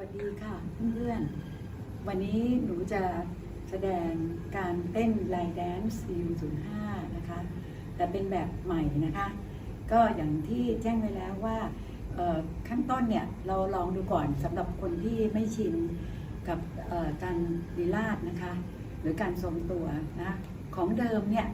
วัสดีค่ะเพื่อนๆ วันนี้หนูจะแสดงการเต้นไลน์แดนซ์ยูศูนย์ห้านะคะ แต่เป็นแบบใหม่นะคะ ก็อย่างที่แจ้งไว้แล้วว่าขั้นต้นเนี่ยเราลองดูก่อนสำหรับคนที่ไม่ชินกับการลีลาดนะคะ หรือการทรงตัวนะของเดิมเนี่ย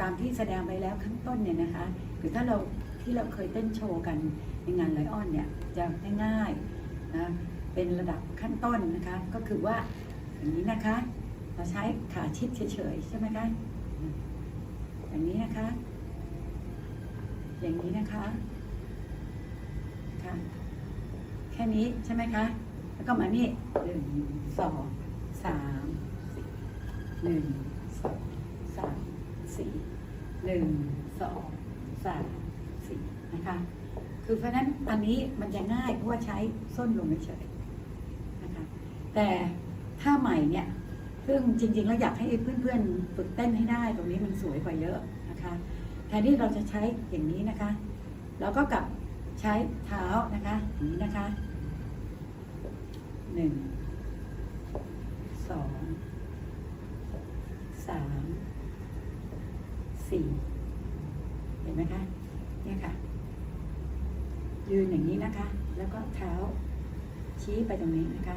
ตามที่แสดงไปแล้วข้างต้นเนี่ยนะคะ หรือถ้าเราที่เราเคยเต้นโชว์กันในงานไลออนเนี่ยจะง่ายๆนะ เป็นระดับขั้นต้นนะคะ ก็คือว่าอย่างนี้นะคะ เราใช้ขาชิดเฉยๆใช่ไหมคะอย่างนี้นะคะ อย่างนี้นะคะค่ะแค่นี้ใช่ไหมคะ แล้วก็มานี่หนึ่งสองสามหนึ่งสองสามสี่หนึ่งสองสามสี่นะคะ คือเพราะนั้นอันนี้มันจะง่ายเพราะว่าใช้ส้นลงเฉย แต่ถ้าใหม่เนี่ยซึ่งจริงๆแล้วอยากให้เพื่อนๆฝึกเต้นให้ได้ตรงนี้มันสวยกว่าเยอะนะคะแทนที่เราจะใช้อย่างนี้นะคะ เราก็กลับใช้เท้านะคะอย่างนี้นะคะหนึ่งสองสามสี่เห็นไหมคะเนี่ยค่ะ ยืนอย่างนี้นะคะ แล้วก็เท้าชี้ไปตรงนี้นะคะ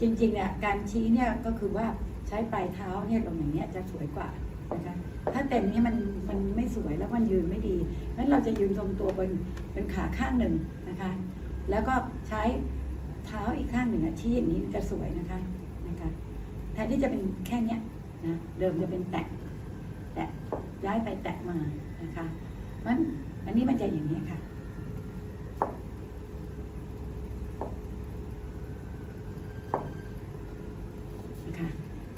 จริงๆเนี่ยการชี้เนี่ยก็คือว่าใช้ปลายเท้าเนี่ยลงอย่างเนี้ยจะสวยกว่านะคะถ้าเต็มนี้มันมันไม่สวยแล้วมันยืนไม่ดีงั้นเราจะยืนตรงตัวบนเป็นขาข้างหนึ่งนะคะ แล้วก็ใช้เท้าอีกข้างหนึ่งชี้อย่างนี้จะสวยนะคะนะคะแทนที่จะเป็นแค่เนี้ยนะเดิมจะเป็นแตะแตะย้ายไปแตะมานะคะมันอันนี้มันจะอย่างนี้ค่ะ นะคะ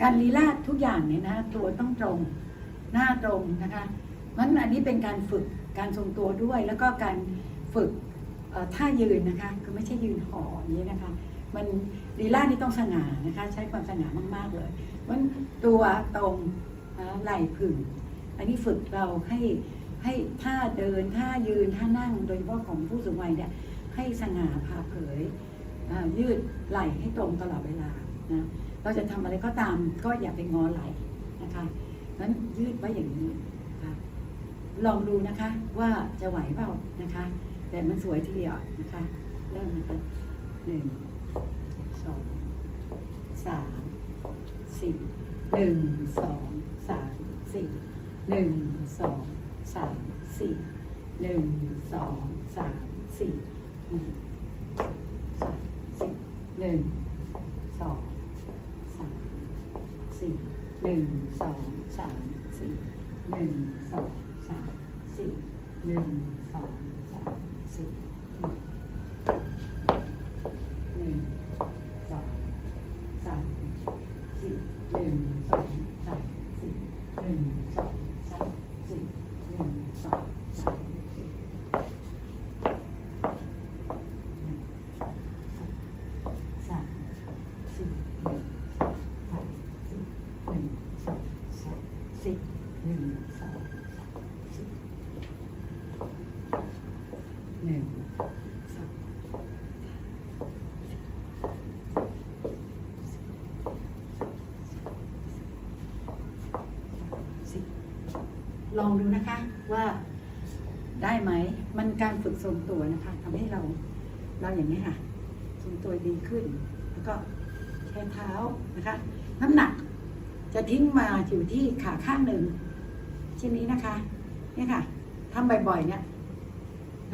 การลีลาดทุกอย่างเนี่ยนะตัวต้องตรงหน้าตรงนะคะมันอันนี้เป็นการฝึกการทรงตัวด้วย แล้วก็การฝึกท่ายืนนะคะ คือไม่ใช่ยืนห่ออย่างนี้นะคะ มันลีลาดนี่ต้องสง่านะคะ ใช้ความสง่ามาก ๆเลยมันตัวตรงไหล่ผึ่ง อันนี้ฝึกเราให้ให้ท่าเดินท่ายืนท่านั่งโดยเฉพาะของผู้สูงวัยเนี่ยให้สง่าผ่าเผยยืดไหล่ให้ตรงตลอดเวลานะ เราจะทำอะไรก็ตามก็อย่าไปงอไหลนะคะนั้นยืดไว้อย่างนี้นะคะลองดูนะคะว่าจะไหวเปล่านะคะ แต่มันสวยทีเดียวนะคะเริ่มนะคะหนึ่งสองสามสี่หนึ่งสองสามสี่หนึ่งสองสามสี่หนึ่งสองสามสี่หนึ่งสามสี่หนึ่งสอง สามสี่ห นึ่งสองสามสี่หนึ่งสองสามสี่หนึ่งสองสามสี่หนึ่งสองสามสี่หนึ่งสองสามสี่หนึ่งสองสามสี่หนึ่งสองสามสี่สามสี่หนึ่งสองสามสี่หนึ่งสองส สี่หนึ่งสองสามสี่หนึ่งสองสิบลองดูนะคะว่าได้ไหม มันการฝึกทรงตัวนะคะทำให้เราเราอย่างนี้ค่ะทรงตัวดีขึ้น แล้วก็ใช้เท้านะคะ น้ำหนัก จะทิ้งมาอยู่ที่ขาข้างหนึ่งเช่นนี้นะคะเนี่ยค่ะทำบ่อยๆเนี่ย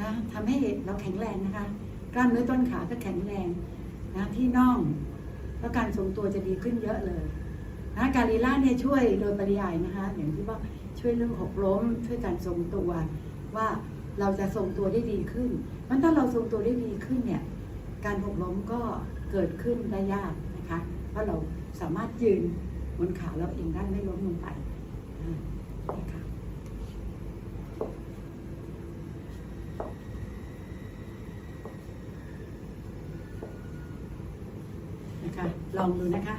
นะทำให้เราแข็งแรงนะคะ กล้ามเนื้อต้นขาก็แข็งแรงนะที่น่องแล้วการทรงตัวจะดีขึ้นเยอะเลยนะการีล่าเนี่ยช่วยโดยปริยายนะคะ อย่างที่ว่าช่วยเรื่องหกล้ม ช่วยการทรงตัวว่าเราจะทรงตัวได้ดีขึ้นมันถ้าเราทรงตัวได้ดีขึ้นเนี่ย การหกล้มก็เกิดขึ้นได้ยากนะคะ เพราะเราสามารถยืน บนขาเราเองได้ไม่ล้มลงไปอ่านะคะนะคะลองดูนะคะ